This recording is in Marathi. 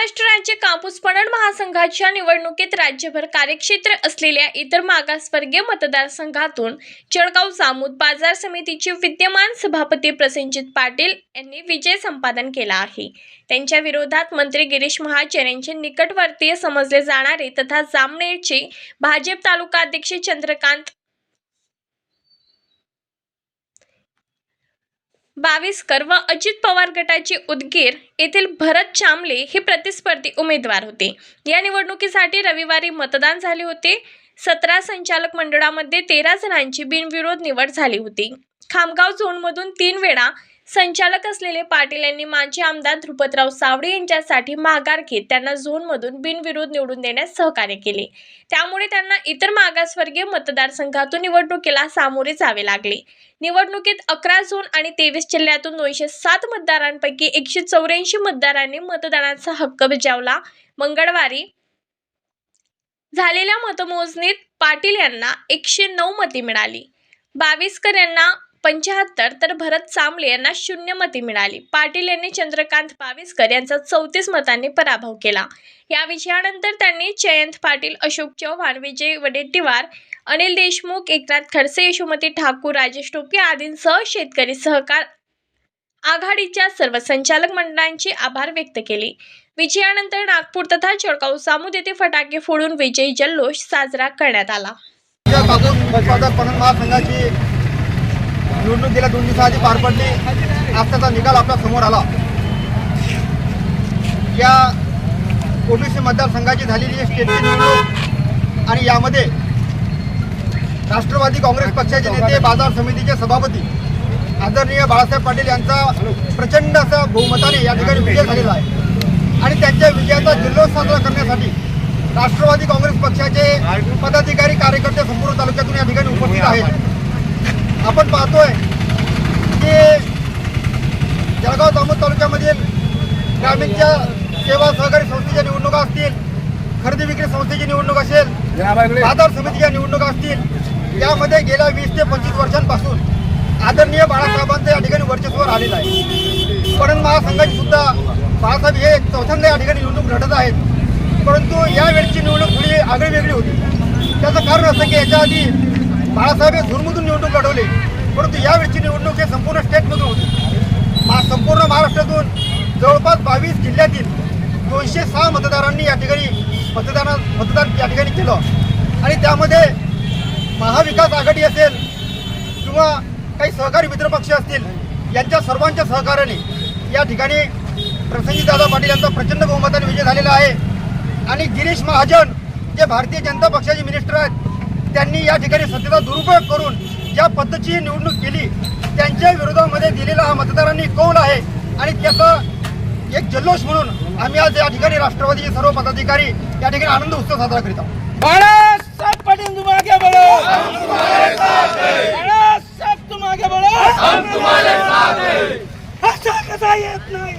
महाराष्ट्र राज्य कापूस पणन महासंघाच्या निवडणुकीत राज्यभर कार्यक्षेत्र असलेल्या इतर मागासवर्गीय मतदारसंघातून जळगाव जामोद बाजार समितीचे विद्यमान सभापती प्रसेनजित पाटील यांनी विजय संपादन केला आहे. त्यांच्या विरोधात मंत्री गिरीश महाजन यांचे निकटवर्तीय समजले जाणारे तथा जामनेरचे भाजप तालुका अध्यक्ष चंद्रकांत बावीसकर व अजित पवार गटाचे उदगीर येथील भरत चांबले हे प्रतिस्पर्धी उमेदवार होते. या निवडणुकीसाठी रविवारी मतदान झाले होते. सतरा संचालक मंडळामध्ये तेरा जणांची बिनविरोध निवड झाली होती. खामगाव झोनमधून तीन वेळा संचालक असलेले पाटील यांनी माजी आमदार ध्रुपतराव सावळे यांच्यासाठी माघार घेत त्यांना झोनमधून बिनविरोध निवडून देण्यास सहकार्य केले. त्यामुळे त्यांना इतर मागासवर्गीय मतदारसंघातून निवडणुकीला सामोरे जावे लागले. निवडणुकीत अकरा झोन आणि तेवीस जिल्ह्यातून दोनशे सात मतदारांपैकी एकशे चौऱ्याऐंशी मतदारांनी मतदानाचा हक्क बजावला. मंगळवारी झालेल्या मतमोजणीत पाटील यांना एकशे नऊ मते मिळाली. बावीसकर यांना पंच्याहत्तर तर भरत चांबले यांना शून्य मते मिळाली पाटील यांनी चंद्रकांत पावेसकर यांचा चौतीस मतांनी पराभव केला या विजयानंतर त्यांनी जयंत पाटील अशोक चव्हाण विजय वडेट्टीवार अनिल देशमुख एकनाथ खडसे यशोमती ठाकूर राजेश टोपे आदींसह शेतकरी सहकार आघाडीच्या सर्व संचालक मंडळांचे आभार व्यक्त केले विजयानंतर नागपूर तथा जळगाव सामूद येथे फटाके फोडून विजयी जल्लोष साजरा करण्यात आला या कापूस उत्पादक पणन महासंघाची निवडणूक गेल्या दोन दिवसाआधी पार पडली. आज त्याचा निकाल आपल्यासमोर आला. या ओबीसी मतदारसंघाची झालेली स्टेटची निवडणूक आणि यामध्ये राष्ट्रवादी काँग्रेस पक्षाचे नेते बाजार समितीचे सभापती आदरणीय बाळासाहेब पाटील यांचा प्रचंड असा बहुमताने या ठिकाणी विजय झालेला आहे. आणि त्यांच्या विजयाचा जल्लोष साजरा करण्यासाठी राष्ट्रवादी काँग्रेस पक्षाचे पदाधिकारी कार्यकर्ते संपूर्ण तालुक्यातून या ठिकाणी उपस्थित आहेत. आपण पाहतोय की जळगाव दामोद तालुक्यामधील ग्रामीणच्या सेवा सहकारी संस्थेच्या निवडणुका असतील खरेदी विक्री संस्थेची निवडणूक असेल बाजार समितीच्या निवडणुका असतील यामध्ये गेल्या वीस ते पंचवीस वर्षांपासून आदरणीय बाळासाहेबांचं या ठिकाणी वर्चस्व आलेलं आहे. पणन महासंघाची सुद्धा बाळासाहेब हे चौथ्यांदा या ठिकाणी निवडणूक लढत आहेत. परंतु यावेळची निवडणूक थोडी आगळी वेगळी होती. त्याचं कारण असं की याच्या आधी बाळासाहेब हे झुरमधून निवडणूक लढवली. परंतु यावेळची निवडणूक हे संपूर्ण स्टेटमधून होती. मा संपूर्ण महाराष्ट्रातून जवळपास बावीस जिल्ह्यातील दोनशे सहा मतदारांनी या ठिकाणी मतदाना मतदान या ठिकाणी केलं. आणि त्यामध्ये महाविकास आघाडी असेल किंवा काही सहकारी मित्रपक्ष असतील यांच्या सर्वांच्या सहकार्याने या ठिकाणी प्रसंगीदादा पाटील यांचा प्रचंड बहुमताने विजय झालेला आहे. आणि गिरीश महाजन जे भारतीय जनता पक्षाचे मिनिस्टर आहेत त्यांनी या ठिकाणी सत्तेचा दुरुपयोग करून ज्या पद्धतीची ही निवडणूक केली त्यांच्या विरोधामध्ये दिलेला हा मतदारांनी कौल आहे. आणि त्याचा एक जल्लोष म्हणून आम्ही आज या ठिकाणी राष्ट्रवादीचे सर्व पदाधिकारी या ठिकाणी आनंद उत्सव साजरा करीत आहोत. असा कसा येत नाही.